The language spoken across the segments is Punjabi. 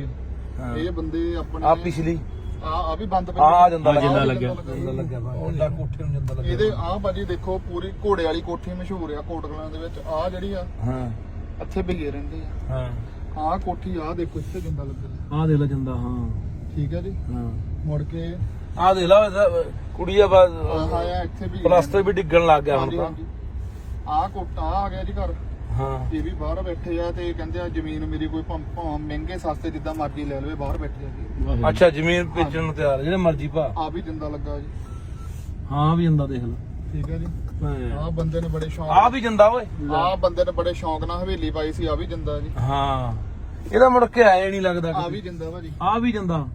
ਇਹ। ਬੰਦੇ ਆਪਣੇ ਆ ਪਿਛਲੀ। ਆ ਆ ਵੀ ਬੰਦ ਆ ਆ ਜਾਂਦਾ ਆਹ ਲੱਗਿਆ ਵੀ ਲੱਗਿਆ। ਜਿੰਦਾ ਲੱਗਿਆ। ਉਹਦਾ ਕੋਠੇ ਨੂੰ ਜਿੰਦਾ ਲੱਗਿਆ। ਇਹਦੇ ਆ ਬਾਜੀ ਦੇਖੋ ਪੂਰੀ ਘੋੜੇ ਵਾਲੀ ਕੋਠੀ ਮਸ਼ਹੂਰ ਆ ਕੋਟਕਲਾਂ ਦੇ ਵਿੱਚ। ਆ ਜਿਹੜੀ ਆ ਹਾਂ। ਇੱਥੇ ਬਿਗੇ ਰਹਿੰਦੇ ਆ। ਹਾਂ। ਆ ਕੋਠੀ ਆ ਦੇਖੋ ਇੱਥੇ ਜਿੰਦਾ ਲੱਗਿਆ। ਆ ਦੇ ਲਾ ਜਿੰਦਾ ਹਾਂ। ਠੀਕ ਹੈ ਜੀ? ਹਾਂ। ਮੁੜ ਕੇ ਆ ਦੇ ਲਾ ਇਹਦਾ ਕੁੜੀ ਆ ਬਸ। ਆਹ ਆ ਇੱਥੇ ਵੀ ਪਲਾਸਟਰ ਵੀ ਡਿੱਗਣ ਲੱਗ ਗਿਆ ਹੁਣ ਤਾਂ। ਆ ਕੋਟਾ ਆ ਗਿਆ ਜੀ ਘਰ। ਹਾਂ। ਇਹ ਵੀ ਬਾਹਰ ਬੈਠੇ ਆ ਤੇ ਕਹਿੰਦੇ ਆ ਜ਼ਮੀਨ ਮੇਰੀ ਕੋਈ ਭਾਵੇਂ ਮਹਿੰਗੇ ਸਸਤੇ ਜਿੱਦਾਂ ਮਰਜ਼ੀ ਲੈ ਲਵੇ ਬਾਹਰ ਬੈਠੇ ਆ ਜੀ। ਅੱਛਾ ਜ਼ਮੀਨ ਵੇਚਣ ਨੂੰ ਤਿਆਰ ਆ, ਜਿਹੜੇ ਮਰਜ਼ੀ ਭਾ। ਆ ਵੀ ਜਿੰਦਾ ਲੱਗਾ ਜੀ। ਹਾਂ ਵੀ ਜਿੰਦਾ ਦੇਖ ਲਾ। ਠੀਕ ਹੈ ਜੀ। ਆ ਬੰਦੇ ਨੇ ਬੜੇ ਸ਼ੌਂਕ ਆ ਵੀ ਜਿੰਦਾ ਓਏ। ਆ ਬੰਦੇ ਨੇ ਬੜੇ ਸ਼ੌਂਕ ਨਾਲ ਹਵੇਲੀ ਪਾਈ ਸੀ ਆ ਵੀ ਜਿੰਦਾ ਜੀ। ਹਾਂ। ਇਹਦਾ ਮੁੜ ਕੇ ਆਏ ਨਹੀਂ ਲੱਗਦਾ ਆ ਵੀ ਜਿੰਦਾ ਭਾਜੀ ਆ ਵੀ ਜਿੰਦਾ।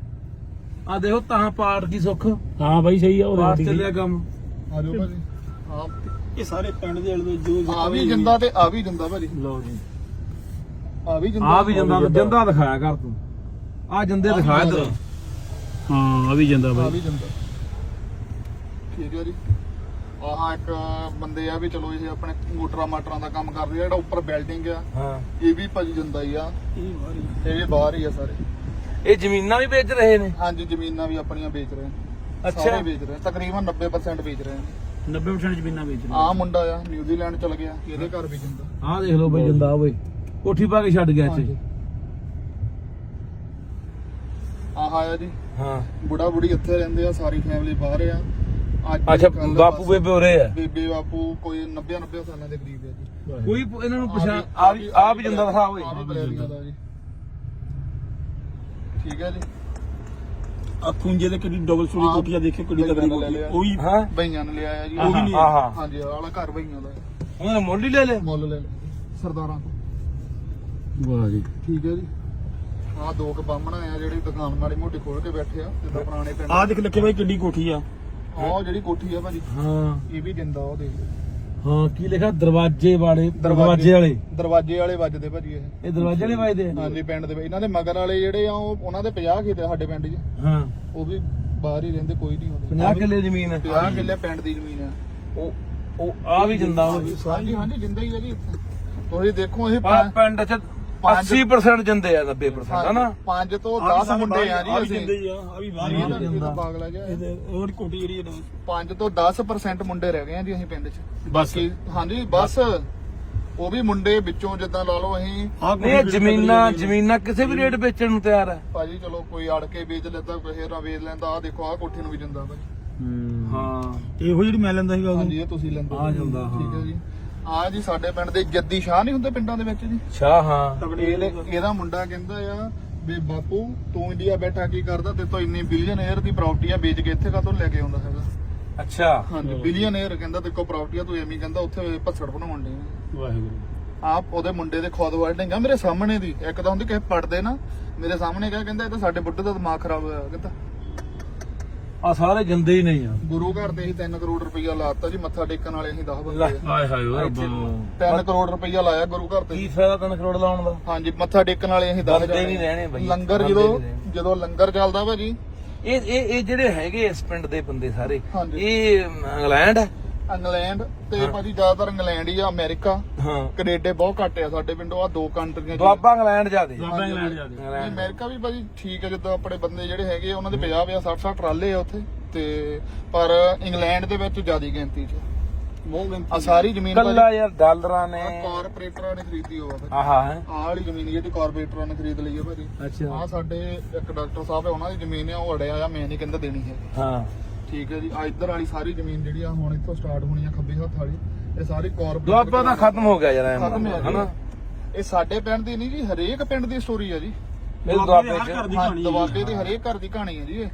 ਆ ਦੇਖੋ ਤਾਂ ਪਾੜ ਦੀ ਸੁੱਖ। ਹਾਂ ਬਾਈ ਸਹੀ ਆ ਉਹ ਚੱਲਿਆ ਕੰਮ। ਆ ਜਾਓ ਭਾਜੀ। ਆ ਇਹ ਸਾਰੇ ਪਿੰਡ ਦੇ ਅਲਵੇ ਜੋ ਆ ਵੀ ਜਿੰਦਾ ਤੇ ਆ ਵੀ ਜਿੰਦਾ ਭਾਜੀ। ਲਓ ਜੀ। ਆ ਵੀ ਜਿੰਦਾ ਆ ਵੀ ਜਿੰਦਾ ਜਿੰਦਾ ਦਿਖਾਇਆ ਕਰ ਤੂੰ। ਆ ਜਿੰਦੇ ਦਿਖਾਇਆ ਇੱਧਰ ਹਾਂ ਆ ਵੀ ਜਾਂਦਾ ਆ ਬਾਈ ਵੀ ਜਿੰਦਾ। ਠੀਕ ਹੈ ਜੀ। ਆਹ ਇੱਕ ਬੰਦੇ ਆ ਵੀ ਚਲੋ ਇਹ ਆਪਣੇ ਮੋਟਰਾਂ ਮਾਟਰਾਂ ਦਾ ਕੰਮ ਕਰਦੇ ਆ ਜਿਹੜਾ ਉੱਪਰ ਬਿਲਡਿੰਗ ਆ। ਹਾਂ। ਇਹ ਵੀ ਭਾਜੀ ਜਿੰਦਾ ਹੀ ਆ। ਇਹ ਵੀ ਬਾਹਰ ਹੀ ਆ ਸਾਰੇ। ਇਹ ਜ਼ਮੀਨਾਂ ਵੀ ਵੇਚ ਰਹੇ ਨੇ? ਹਾਂਜੀ ਜ਼ਮੀਨਾਂ ਵੀ ਆਪਣੀਆਂ ਵੇਚ ਰਹੇ ਨੇ। ਅੱਛਾ। ਸਾਰੇ ਵੇਚ ਰਹੇ ਨੇ। ਤਕਰੀਬਨ 90% ਵੇਚ ਰਹੇ ਨੇ। 90% ਜ਼ਮੀਨਾਂ ਵੇਚ ਆ ਮੁੰਡਾ ਆ ਨਿਊਜ਼ੀਲੈਂਡ ਚਲ ਗਿਆ ਇਹਦੇ ਘਰ ਵੀ ਜਿੰਦਾ। ਆਹ ਦੇਖ ਲਓ ਬਈ ਜਿੰਦਾ ਓਏ। ਕੋਠੀ ਪਾ ਕੇ ਛੱਡ ਗਿਆ ਇੱਥੇ। ਆਹ ਆਇਆ ਜੀ। ਹਾਂ। ਬੁੜਾ ਬੁੜੀ ਇੱਥੇ ਰਹਿੰਦੇ ਆ ਸਾਰੀ ਫੈਮਿਲੀ ਬਾਹਰ ਆ। ਅੱਜ ਅੱਛਾ ਕੱਲ੍ਹ ਬਾਪੂ ਬਸ ਬੇਬੇ ਉਰੇ ਆ? ਬੇਬੇ ਬਾਪੂ ਕੋਈ 90 90 ਸਾਲਾਂ ਦੇ ਕਰੀਬ ਆ ਜੀ। ਕੋਈ ਪ- ਇਹਨਾਂ ਨੂੰ ਪਛਾਣ ਆ ਵੀ ਆ ਵੀ ਜਿੰਦਾ ਦਿਖਾ ਓਏ। ਆ ਵੀ ਬਲੈਰੀਆਂ ਦਾ ਜੀ। ਠੀਕ ਹੈ ਜੀ। ਆ ਖੁੰਝੇ ਦੇ ਕਿੰਨੀ ਡਬਲ ਸਟੋਰੀ ਹਾਂ। ਕੋਠੀਆਂ ਦੇਖੇ ਕਿੰਨੀ ਬਈਆਂ ਤਗੜੀ ਕੋਠੀ ਲਿਆ। ਉਹ ਵੀ ਹਾਂ? ਬਈਆਂ ਨੇ ਲਿਆ ਆ ਜੀ। ਉਹ ਵੀ ਨਹੀਂ ਆਹਾ। ਹਾਂਜੀ ਆਹ ਵਾਲਾ ਘਰ ਬਈਆਂ ਦਾ। ਹੈ। ਉਹਨਾਂ ਨੇ ਮੁੱਲ ਹੀ ਲੈ ਲਿਆ। ਮੁੱਲ ਲੈ ਲਿਆ। ਸਰਦਾਰਾਂ ਤੋਂ। ਵਾਹ ਜੀ। ਠੀਕ ਹੈ ਜੀ। ਆਹ ਦੋ ਕ ਬਾਹਮਣ ਆ ਜਿਹੜੇ ਦੁਕਾਨ ਮਾੜੀ ਮੋਟੀ ਖੋਲ ਕੇ ਬੈਠੇ ਆ ਜਿੱਦਾਂ ਪੁਰਾਣੇ ਪਿੰਡ ਆ ਦੇਖ ਲੱਕੇ ਬਾਈ ਕਿੰਨੀ ਕੋਠੀ ਆ। ਆਹ ਜਿਹੜੀ ਕੋਠੀ ਆ ਭਾਜੀ ਹਾਂ। ਇਹ ਵੀ ਜਿੰਦਾ ਉਹ ਦੇਖ ਹਾਂ ਕੀ ਲਿਖਾ ਦਰਵਾਜ਼ੇ ਵਾਲੇ ਦਰਵਾਜ਼ੇ। ਵਾਲੇ। ਦਰਵਾਜ਼ੇ ਵਾਲੇ ਵੱਜਦੇ ਭਾਜੀ ਇਹ। ਇਹ ਦਰਵਾਜ਼ੇ ਵਾਲੇ ਵੱਜਦੇ ਆ? ਹਾਂਜੀ ਪਿੰਡ ਦੇ ਵਿੱਚ। ਇਹਨਾਂ ਦੇ ਮਗਰ ਵਾਲੇ ਜਿਹੜੇ ਆ ਉਹ ਉਹਨਾਂ ਦੇ 50 ਖੇਤ ਆ ਸਾਡੇ ਪਿੰਡ 'ਚ। ਹਾਂ। ਉਹ ਵੀ ਬਾਹਰ ਹੀ ਰਹਿੰਦੇ ਕੋਈ ਨਹੀਂ ਹੁੰਦੇ 50 ਕਿੱਲੇ ਜ਼ਮੀਨ ਹੈ 50 ਕਿੱਲੇ ਪਿੰਡ ਦੀ ਜ਼ਮੀਨ ਆ। ਉਹ ਉਹ ਆ ਵੀ ਜਿੰਦਾ ਓਏ ਹਾਂਜੀ ਹਾਂਜੀ ਜਿੰਦਾ ਹੀ ਹੈ ਜੀ। ਤੁਸੀਂ ਦੇਖੋ ਇਹ ਪਿੰਡ ਚ 80% ਜਿੰਦੇ ਆ 90% ਹਨਾ? 5 ਤੋਂ 10 ਮੁੰਡੇ ਆ ਜੀ ਅਸੀਂ। ਜਿੰਦੇ ਹੀ ਆ ਆ ਵੀ ਬਾਹਰ ਹੀ ਆ ਪਾਗਲ ਗਿਆ ਇਹਦੇ ਹੋਰ ਕੋਠੀ ਜਿਹੜੀ ਹੈ 5 ਤੋਂ 10% ਮੁੰਡੇ ਰਹਿ ਗਏ ਆ ਜੀ ਅਸੀਂ ਪਿੰਡ 'ਚ। ਬਸ। ਬਾਕੀ ਹਾਂਜੀ ਬਸ। ਉਹ ਵੀ ਮੁੰਡੇ ਵਿੱਚੋਂ ਜਿੱਦਾਂ ਲਾ ਲਓ ਅਸੀਂ। ਆ ਨਹੀਂ ਇਹ ਜ਼ਮੀਨਾਂ ਜ਼ਮੀਨਾਂ ਕਿਸੇ ਵੀ ਰੇਟ ਵੇਚਣ ਨੂੰ ਤਿਆਰ ਹੈ ਭਾਜੀ ਚਲੋ ਕੋਈ ਅੜ ਕੇ ਵੇਚ ਲੈਂਦਾ ਕੋਈ ਹੇਰਾ ਵੇਚ ਲੈਂਦਾ ਆ ਦੇਖੋ ਆ ਕੋਠੀ ਨੂੰ ਵੀ ਜਿੰਦਾ ਭਾਜੀ ਹਾਂ। ਇਹੋ ਜਿਹੜੀ ਮੈਂ ਲੈਂਦਾ ਸੀਗਾ ਹਾਂਜੀ ਇਹ ਤੁਸੀਂ ਲੈਂਦੇ ਆ ਜਾਂਦਾ, ਹਾਂ। ਠੀਕ ਹੈ ਜੀ। ਆ ਜੀ ਸਾਡੇ ਪਿੰਡ ਦੇ ਜੱਦੀ ਸ਼ਾਹ ਨਹੀਂ ਹੁੰਦੇ ਪਿੰਡਾਂ ਦੇ ਵਿੱਚ ਜੀ? ਸ਼ਾਹ ਹਾਂ। ਇਹਨੇ ਇਹਦਾ ਮੁੰਡਾ ਕਹਿੰਦਾ ਆ ਵੀ ਬਾਪੂ ਤੂੰ ਇੰਡੀਆ ਬੈਠਾ ਕੀ ਕਰਦਾ? ਤੇ ਤੋਂ ਇੰਨੀ ਬਿਲੀਅਨੇਅਰ ਦੀ ਪ੍ਰਾਪਰਟੀ ਆ ਵੇਚ ਕੇ ਇੱਥੇ ਕਾਹਤੋਂ ਲੈ ਕੇ ਆਉਂਦਾ ਹੈਗਾ? ਅੱਛਾ। ਹਾਂਜੀ ਬਿਲੀਅਨੇਅਰ ਕਹਿੰਦਾ ਤੇ ਕੋ ਪ੍ਰਾਪਰਟੀ ਆ ਤੂੰ ਐਵੇਂ ਹੀ ਕਹਿੰਦਾ ਉੱਥੇ ਭੱਸੜ ਬਣਾਉਣ ਦੇ ਵਾਹਿਗੁਰੂ। ਆਪ ਉਹਦੇ ਮੁੰਡੇ ਦੇ ਖੁਦ ਵਰਡਿੰਗ ਆ ਮੇਰੇ ਸਾਹਮਣੇ ਦੀ। ਇੱਕ ਤਾਂ ਹੁੰਦੀ ਕਿਸੇ ਪੜਦੇ ਨਾ ਮੇਰੇ ਸਾਹਮਣੇ ਕਿਹਾ ਕਹਿੰਦਾ ਇਹ ਤਾਂ ਸਾਡੇ ਬੁੱਢੇ ਦਾ ਦਿਮਾਗ ਖਰਾਬ ਹੋਇਆ ਕਹਿੰਦਾ। ਆ ਸਾਰੇ ਜਿੰਦੇ ਹੀ ਨਹੀਂ ਆ ਗੁਰੂ ਘਰ ਦੇ ਹੀ 3 ਕਰੋੜ ਰੁਪਈਆ ਲਾਤਾ ਜੀ ਮੱਥਾ ਟੇਕਣ ਵਾਲੇ ਅਸੀਂ 10 ਬੰਦੇ ਆ। ਹਾਏ ਹਾਏ ਓਏ 3 ਕਰੋੜ ਰੁਪਈਆ ਲਾਇਆ ਗੁਰੂ ਘਰ ਤੇ ਕੀ ਫਾਇਦਾ 3 ਕਰੋੜ ਲਾਉਣ ਦਾ ਹਾਂਜੀ ਮੱਥਾ ਟੇਕਣ ਵਾਲੇ ਅਸੀਂ 10 ਬੰਦੇ ਨਹੀਂ ਰਹਿਣੇ ਬਈ। ਲੰਗਰ ਬੰਦੇ ਜਦੋਂ ਨਹੀਂ ਰਹਿਣੇ। ਜਦੋਂ ਲੰਗਰ ਚੱਲਦਾ ਭਾਜੀ ਇਹ ਇਹ ਇਹ ਜਿਹੜੇ ਹੈਗੇ ਇਸ ਪਿੰਡ ਦੇ ਬੰਦੇ ਸਾਰੇ ਹਾਂਜੀ। ਇਹ ਇੰਗਲੈਂਡ ਹੈ ਇੰਗਲੈਂਡ ਤੇ ਭਾਜੀ ਜ਼ਿਆਦਾਤਰ ਇੰਗਲੈਂਡ ਹੀ ਆ ਅਮਰੀਕਾ। ਹਾਂ। ਕੈਨੇਡਾ ਬਹੁਤ ਘੱਟ ਆ ਸਾਡੇ ਪਿੰਡੋਂ ਆ ਦੋ ਕੰਟਰੀਆਂ ਚ। ਦੁਆਬਾ ਇੰਗਲੈਂਡ ਜਾਦੇ ਦੁਆਬਾ ਇੰਗਲੈਂਡ ਜਾ ਦੇ। ਨਹੀਂ, ਅਮਰੀਕਾ ਵੀ ਭਾਜੀ ਠੀਕ ਹੈ ਜਿੱਦਾਂ ਆਪਣੇ ਬੰਦੇ ਜਿਹੜੇ ਹੈਗੇ ਆ, ਉਹਨਾਂ ਦੇ 50 50 60 60 ਟਰਾਲੇ ਆ ਉੱਥੇ। ਤੇ ਪਰ ਇੰਗਲੈਂਡ ਦੇ ਵਿੱਚ ਜ਼ਿਆਦੀ ਗਿਣਤੀ ਚ। ਬਹੁਤ ਆ। ਸਾਰੀ ਜ਼ਮੀਨ ਕੱਲਾ ਯਾਰ ਡਾਲਰਾਂ ਨੇ। ਕਾਰਪੋਰੇਟਰਾਂ ਨੇ ਖਰੀਦੀ ਹੋਆ ਭਾਜੀ। ਆਹਾ ਹੈ? ਆਹ ਵਾਲੀ ਜ਼ਮੀਨ ਜਿਹੜੀ ਕਾਰਪੋਰੇਟਰਾਂ ਨੇ ਖਰੀਦ ਲਈ ਹੈ ਭਾਜੀ। ਅੱਛਾ। ਆ ਸਾਡੇ ਇੱਕ ਡਾਕਟਰ ਸਾਹਿਬ ਹੈ ਉਹਨਾਂ ਦੀ ਜ਼ਮੀਨ ਆ ਉਹ ਅੜਿਆ ਆ ਮੈਂ ਨਹੀਂ ਕਹਿੰਦਾ ਦੇਣੀ ਹੈ। ਹਾਂ। ਠੀਕ ਹੈ ਜੀ ਆ ਇੱਧਰ ਵਾਲੀ ਸਾਰੀ ਜ਼ਮੀਨ ਜਿਹੜੀ ਆ ਹੁਣ ਇੱਥੋਂ ਸਟਾਰਟ ਹੋਣੀ ਆ ਖੱਬੇ ਹੱਥ ਵਾਲੀ। ਇਹ ਸਾਰੀ ਕਾਰਪੋਰੇਟ ਦੁਆਬਾ ਤਾਂ ਖਤਮ ਹੋ ਗਿਆ ਯਾਰ ਐਂ ਖਤਮ ਹੋ ਹਨਾ? ਇਹ ਸਾਡੇ ਪਿੰਡ ਦੀ ਨਹੀਂ ਜੀ ਹਰੇਕ ਪਿੰਡ ਦੀ ਸਟੋਰੀ ਆ ਜੀ। ਇਹ ਦੁਆਬੇ ਚ। ਘਰ ਦੀ ਹਾਂ ਕਹਾਣੀ ਹੈ ਦਵਾਬੇ ਦੀ ਹਰੇਕ ਘਰ ਦੀ ਕਹਾਣੀ ਹੈ ਜੀ ਇਹ।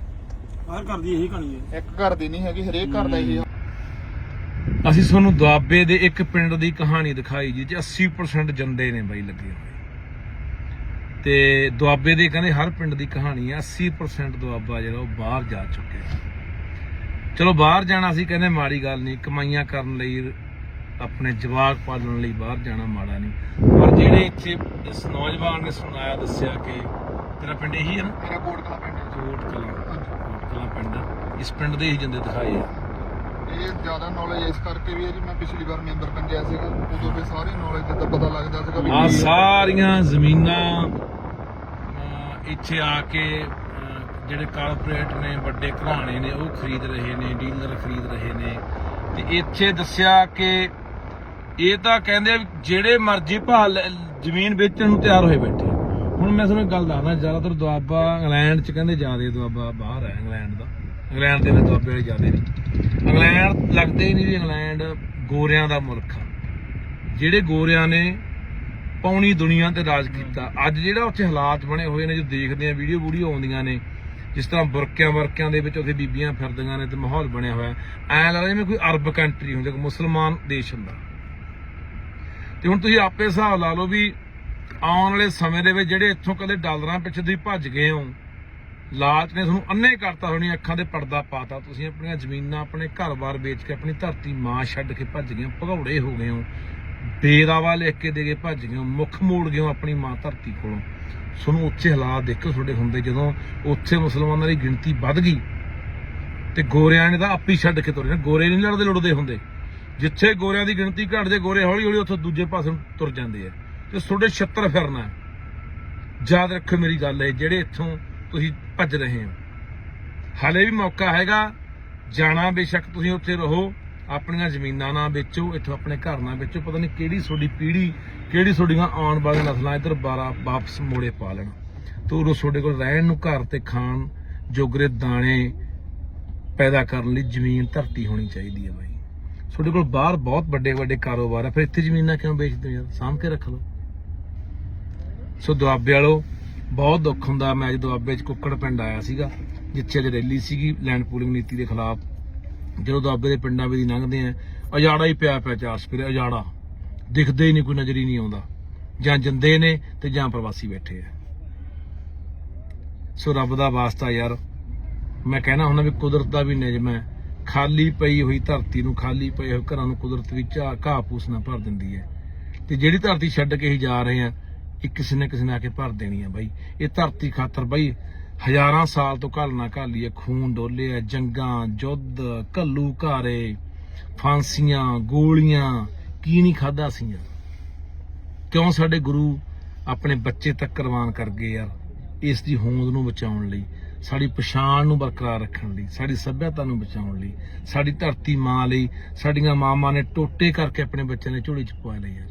ਹਰ ਘਰ ਦੀ ਇਹੀ ਕਹਾਣੀ ਹੈ। ਇੱਕ ਘਰ ਦੀ ਨਹੀਂ ਹੈਗੀ ਹਰੇਕ ਘਰ ਦਾ ਇਹ ਆ। ਅਸੀਂ ਤੁਹਾਨੂੰ ਦੁਆਬੇ ਦੇ ਇੱਕ ਪਿੰਡ ਦੀ ਕਹਾਣੀ ਦਿਖਾਈ ਜੀ ਚ 80% ਜੰਦੇ ਨੇ ਬਾਈ ਲੱਗੇ ਹੋਏ। ਤੇ ਦੁਆਬੇ ਦੇ ਕਹਿੰਦੇ ਹਰ ਪਿੰਡ ਦੀ ਕਹਾਣੀ ਆ 80% ਦੁਆਬਾ ਜਿਹੜਾ ਉਹ ਬਾਹਰ ਜਾ ਚੁੱਕਿਆ। ਚਲੋ ਬਾਹਰ ਜਾਣਾ ਸੀ ਕਹਿੰਦੇ ਮਾੜੀ ਗੱਲ ਨਹੀਂ ਕਮਾਈਆਂ ਕਰਨ ਲਈ ਆਪਣੇ ਜਵਾਕ ਪਾਲਣ ਲਈ ਬਾਹਰ ਜਾਣਾ ਮਾੜਾ ਨਹੀਂ। ਪਰ ਜਿਹੜੇ ਇੱਥੇ ਇਸ ਨੌਜਵਾਨ ਨੇ ਸੁਣਾਇਆ ਦੱਸਿਆ ਕਿ ਤੇਰਾ ਪਿੰਡ ਇਹੀ ਹੈ ਨਾ? ਮੇਰਾ ਕੋਟ ਕਲਾ ਪਿੰਡ ਹੈ। ਕੋਟ ਕਲਾਂ ਕੋਟ ਕਲਾਂ ਪਿੰਡ ਇਸ ਪਿੰਡ ਦੇ ਹੀ ਜੰਦੇ ਦਿਖਾਏ ਆ। ਇਹ ਜ਼ਿਆਦਾ ਨੌਲੇਜ ਇਸ ਕਰਕੇ ਵੀ ਹੈ ਜੀ ਮੈਂ ਪਿਛਲੀ ਵਾਰ ਮੈਂਬਰ ਪੰਚਾਇਤ ਸੀਗਾ। ਉਦੋਂ ਵੀ ਸਾਰੀ ਨੌਲੇਜ ਦਾ ਪਤਾ ਲੱਗਦਾ ਸੀਗਾ ਵੀ ਆ ਕੀ ਹੈ। ਸਾਰੀਆਂ ਜ਼ਮੀਨਾਂ ਇੱਥੇ ਆ ਕੇ ਜਿਹੜੇ ਕਾਰਪੋਰੇਟ ਨੇ, ਵੱਡੇ ਘਰਾਣੇ ਨੇ, ਉਹ ਖਰੀਦ ਰਹੇ ਨੇ ਡੀਲਰ ਖਰੀਦ ਰਹੇ ਨੇ। ਤੇ ਇੱਥੇ ਦੱਸਿਆ ਕਿ ਇਹ ਤਾਂ ਕਹਿੰਦੇ ਵੀ ਜਿਹੜੇ ਮਰਜ਼ੀ ਭਾਅ ਲੈ- ਜ਼ਮੀਨ ਵੇਚਣ ਨੂੰ ਤਿਆਰ ਹੋਏ ਬੈਠੇ ਹੁਣ ਮੈਂ ਤੁਹਾਨੂੰ ਗੱਲ ਦੱਸਦਾ, ਜ਼ਿਆਦਾਤਰ ਦੁਆਬਾ ਇੰਗਲੈਂਡ ਚ ਕਹਿੰਦੇ ਜ਼ਿਆਦਾ ਦੁਆਬਾ ਬਾਹਰ ਹੈ ਇੰਗਲੈਂਡ ਦਾ। ਇੰਗਲੈਂਡ ਦੇ ਵਿੱਚ ਦੁਆਬੇ ਵਾਲੇ ਜ਼ਿਆਦਾ ਨੇ। ਇੰਗਲੈਂਡ ਲੱਗਦੇ ਹੀ ਨਹੀਂ ਵੀ ਇੰਗਲੈਂਡ ਗੋਰਿਆਂ ਦਾ ਮੁਲਕ ਆ। ਜਿਹੜੇ ਗੋਰਿਆਂ ਨੇ ਪੌਣੀ ਦੁਨੀਆ ਤੇ ਰਾਜ ਕੀਤਾ। ਅੱਜ ਜਿਹੜਾ ਉੱਥੇ ਹਾਲਾਤ ਬਣੇ ਹੋਏ ਨੇ, ਜੋ ਦੇਖਦੇ ਆ ਵੀਡੀਓ ਵੀਡੀਓ ਆਉਂਦੀਆਂ ਨੇ ਜਿਸ ਤਰ੍ਹਾਂ ਬੁਰਕਿਆਂ ਵਰਕਿਆਂ ਦੇ ਵਿੱਚ ਉੱਥੇ ਬੀਬੀਆਂ ਫਿਰਦੀਆਂ ਨੇ ਤੇ ਮਾਹੌਲ ਬਣਿਆ ਹੋਇਆ ਐ ਲੱਗਦਾ ਜਿਵੇਂ ਕੋਈ ਅਰਬ ਕੰਟਰੀ ਹੁੰਦੀ ਕੋਈ ਮੁਸਲਮਾਨ ਦੇਸ਼ ਹੁੰਦਾ। ਤੇ ਹੁਣ ਤੁਸੀਂ ਆਪੇ ਹਿਸਾਬ ਲਾ ਲਓ ਵੀ ਆਉਣ ਵਾਲੇ ਸਮੇਂ ਦੇ ਵਿੱਚ ਜਿਹੜੇ ਇੱਥੋਂ ਕਦੇ ਡਾਲਰਾਂ ਪਿੱਛੇ ਤੁਸੀਂ ਭੱਜ ਗਏ ਹੋ ਲਾਲਚ ਨੇ ਤੁਹਾਨੂੰ ਅੰਨੇ ਕਰਤਾ ਹੋਣੀ, ਅੱਖਾਂ ਦੇ ਪਰਦਾ ਪਾਤਾ, ਤੁਸੀਂ ਆਪਣੀਆਂ ਜ਼ਮੀਨਾਂ, ਆਪਣੇ ਘਰ-ਬਾਰ ਵੇਚ ਕੇ, ਆਪਣੀ ਧਰਤੀ ਮਾਂ ਛੱਡ ਕੇ ਭੱਜ ਗਏ ਭਗੌੜੇ ਹੋ ਗਏ ਹੋ ਬੇਦਾਵਾ ਲਿਖ ਕੇ ਦੇ ਕੇ ਭੱਜ ਗਏ ਮੁੱਖ ਮੋੜ ਗਏ ਆਪਣੀ ਮਾਂ ਧਰਤੀ ਕੋਲੋਂ। ਤੁਹਾਨੂੰ ਉੱਥੇ ਹਾਲਾਤ ਦੇਖੋ ਤੁਹਾਡੇ ਹੁੰਦੇ ਜਦੋਂ ਉੱਥੇ ਮੁਸਲਮਾਨਾਂ ਦੀ ਗਿਣਤੀ ਵੱਧ ਗਈ ਤੇ ਗੋਰਿਆਂ ਨੇ ਤਾਂ ਆਪੀ ਛੱਡ ਕੇ ਤੁਰੇ ਗੋਰੇ ਨਹੀਂ ਲੜਦੇ, ਲੁੜਦੇ ਹੁੰਦੇ। ਜਿੱਥੇ ਗੋਰਿਆਂ ਦੀ ਗਿਣਤੀ ਘਟ ਜੇ ਗੋਰੇ ਹੌਲੀ ਹੌਲੀ ਉੱਥੇ ਦੂਜੇ ਪਾਸੇ ਨੂੰ ਤੁਰ ਜਾਂਦੇ ਆ। ਤੇ ਤੁਹਾਡੇ 76 ਫਿਰਨਾ ਯਾਦ ਰੱਖੋ ਮੇਰੀ ਗੱਲ ਹੈ ਜਿਹੜੇ ਇੱਥੋਂ ਤੁਸੀਂ ਭੱਜ ਰਹੇ ਹੋ। ਹਾਲੇ ਵੀ ਮੌਕਾ ਹੈਗਾ, ਜਾਣਾ ਬੇਸ਼ੱਕ ਤੁਸੀਂ ਉੱਥੇ ਰਹੋ। ਆਪਣੀਆਂ ਜ਼ਮੀਨਾਂ ਨਾ ਵੇਚੋ, ਇੱਥੋਂ ਆਪਣੇ ਘਰ ਨਾ ਵੇਚੋ, ਪਤਾ ਨਹੀਂ ਕਿਹੜੀ ਤੁਹਾਡੀ ਪੀੜ੍ਹੀ, ਕਿਹੜੀ ਤੁਹਾਡੀਆਂ ਆਉਣ ਵਾਲੀਆਂ ਨਸਲਾਂ ਇੱਧਰ ਬਾਰਾ ਵਾਪਸ ਮੋੜੇ ਪਾ ਲੈਣ। ਤੋ ਉਦੋਂ ਤੁਹਾਡੇ ਕੋਲ ਰਹਿਣ ਨੂੰ ਘਰ ਤੇ ਖਾਣ ਜੋਗਰੇ ਦਾਣੇ ਪੈਦਾ ਕਰਨ ਲਈ ਜ਼ਮੀਨ ਧਰਤੀ ਹੋਣੀ ਚਾਹੀਦੀ ਹੈ ਬਾਈ। ਤੁਹਾਡੇ ਕੋਲ ਬਾਹਰ ਬਹੁਤ ਵੱਡੇ ਵੱਡੇ ਕਾਰੋਬਾਰ ਆ, ਫਿਰ ਇੱਥੇ ਜ਼ਮੀਨਾਂ ਕਿਉਂ ਵੇਚਦੇ ਹੋ ਯਾਰ? ਸਾਂਭ ਕੇ ਰੱਖ ਲਓ। ਸੋ ਦੁਆਬੇ ਵਾਲੋ, ਬਹੁਤ ਦੁੱਖ ਹੁੰਦਾ, ਮੈਂ ਅੱਜ ਦੁਆਬੇ 'ਚ ਕੁੱਕੜ ਪਿੰਡ ਆਇਆ ਸੀਗਾ, ਜਿੱਥੇ ਅੱਜ ਰੈਲੀ ਸੀਗੀ, ਲੈਂਡ ਪੂਲਿੰਗ ਨੀਤੀ ਦੇ ਖਿਲਾਫ। ਜਦੋਂ ਦੁਆਬੇ ਦੇ ਪਿੰਡਾਂ ਵਿੱਚ ਲੰਘਦੇ ਆ ਅਜਾੜਾ ਹੀ ਪਿਆ ਪਿਆ ਚਾਰ ਸਪਰੇ ਅਜਾੜਾ ਦਿਖਦੇ ਹੀ ਨਹੀਂ, ਕੋਈ ਨਜ਼ਰ ਹੀ ਨਹੀਂ ਆਉਂਦਾ। ਜਾਂ ਜਿੰਦੇ ਨੇ ਤੇ ਜਾਂ ਪ੍ਰਵਾਸੀ ਬੈਠੇ ਆ। ਸੋ ਰੱਬ ਦਾ ਵਾਸਤਾ ਯਾਰ, ਮੈਂ ਕਹਿਣਾ ਹੁੰਦਾ ਵੀ ਕੁਦਰਤ ਦਾ ਵੀ ਨਿਯਮ ਹੈ। ਖਾਲੀ ਪਈ ਹੋਈ ਧਰਤੀ ਨੂੰ, ਖਾਲੀ ਪਏ ਹੋਏ ਘਰਾਂ ਨੂੰ ਕੁਦਰਤ ਵਿੱਚ ਘਾਹ ਘਾਹ ਫੂਸ ਨਾਲ ਭਰ ਦਿੰਦੀ ਹੈ। ਤੇ ਜਿਹੜੀ ਧਰਤੀ ਛੱਡ ਕੇ ਹੀ ਜਾ ਰਹੇ ਆ ਇਹ ਕਿਸੇ ਨੇ ਕਿਸੇ ਨੇ ਆ ਕੇ ਭਰ ਦੇਣੀ ਆ ਬਾਈ। ਇਹ ਧਰਤੀ ਖਾਤਰ ਬਾਈ ਹਜ਼ਾਰਾਂ ਸਾਲ ਤੋਂ ਘਾਲਣਾ ਘਾਲੀ ਹੈ ਖੂਨ, ਡੋਲੇ ਆ ਜੰਗਾਂ, ਜੁੱਧ, ਘੱਲੂ ਘਾਰੇ, ਫਾਂਸੀਆਂ, ਗੋਲੀਆਂ, ਕੀ ਨਹੀਂ ਖਾਦਾ ਸੀ ਯਾਰ ਕਿਉਂ ਸਾਡੇ ਗੁਰੂ ਆਪਣੇ ਬੱਚੇ ਤੱਕ ਕੁਰਬਾਨ ਕਰ ਗਏ ਯਾਰ? ਇਸ ਦੀ ਹੋਂਦ ਨੂੰ ਬਚਾਉਣ ਲਈ, ਸਾਡੀ ਪਛਾਣ ਨੂੰ ਬਰਕਰਾਰ ਰੱਖਣ ਲਈ, ਸਾਡੀ ਸੱਭਿਅਤਾ ਨੂੰ ਬਚਾਉਣ ਲਈ, ਸਾਡੀ ਧਰਤੀ ਮਾਂ ਲਈ, ਸਾਡੀਆਂ ਮਾਵਾਂ ਨੇ ਟੋਟੇ ਕਰਕੇ ਆਪਣੇ ਬੱਚਿਆਂ ਨੇ ਝੋਲੀ ਚ ਪਵਾ ਲਏ ਯਾਰ।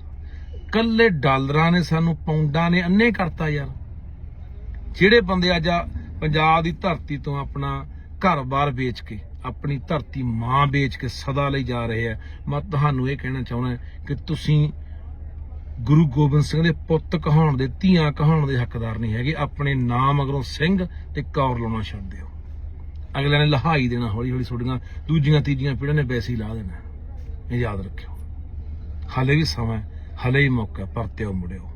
ਕੱਲੇ ਡਾਲਰਾਂ ਨੇ ਸਾਨੂੰ ਪੌਂਡਾਂ ਨੇ ਅੰਨੇ ਕਰਤਾ ਯਾਰ। ਜਿਹੜੇ ਬੰਦੇ ਅੱਜ ਪੰਜਾਬ ਦੀ ਧਰਤੀ ਤੋਂ ਆਪਣਾ ਘਰ-ਬਾਰ ਵੇਚ ਕੇ, ਆਪਣੀ ਧਰਤੀ ਮਾਂ ਵੇਚ ਕੇ ਸਦਾ ਲਈ ਜਾ ਰਹੇ ਆ, ਮੈਂ ਤੁਹਾਨੂੰ ਇਹ ਕਹਿਣਾ ਚਾਹੁੰਦਾ ਕਿ ਤੁਸੀਂ ਗੁਰੂ ਗੋਬਿੰਦ ਸਿੰਘ ਦੇ ਪੁੱਤ ਕਹਾਉਣ ਦੇ, ਧੀਆਂ ਕਹਾਉਣ ਦੇ ਹੱਕਦਾਰ ਨਹੀਂ ਹੈਗੇ, ਆਪਣੇ ਨਾਮ ਮਗਰੋਂ ਸਿੰਘ ਤੇ ਕੌਰ ਲਾਉਣਾ ਛੱਡ ਦਿਓ ਅਗਲੇ ਨੇ ਲਹਾਈ ਦੇਣਾ ਹੌਲੀ ਹੌਲੀ ਤੁਹਾਡੀਆਂ ਦੂਜੀਆਂ, ਤੀਜੀਆਂ ਪੀੜ੍ਹੀਆਂ ਨੇ ਵੈਸੇ ਹੀ ਲਾ ਦੇਣਾ। ਇਹ ਯਾਦ ਰੱਖਿਓ। ਹਾਲੇ ਵੀ ਸਮਾਂ ਹਾਲੇ ਹੀ ਮੌਕਾ ਪਰਤਿਓ ਮੁੜਿਓ।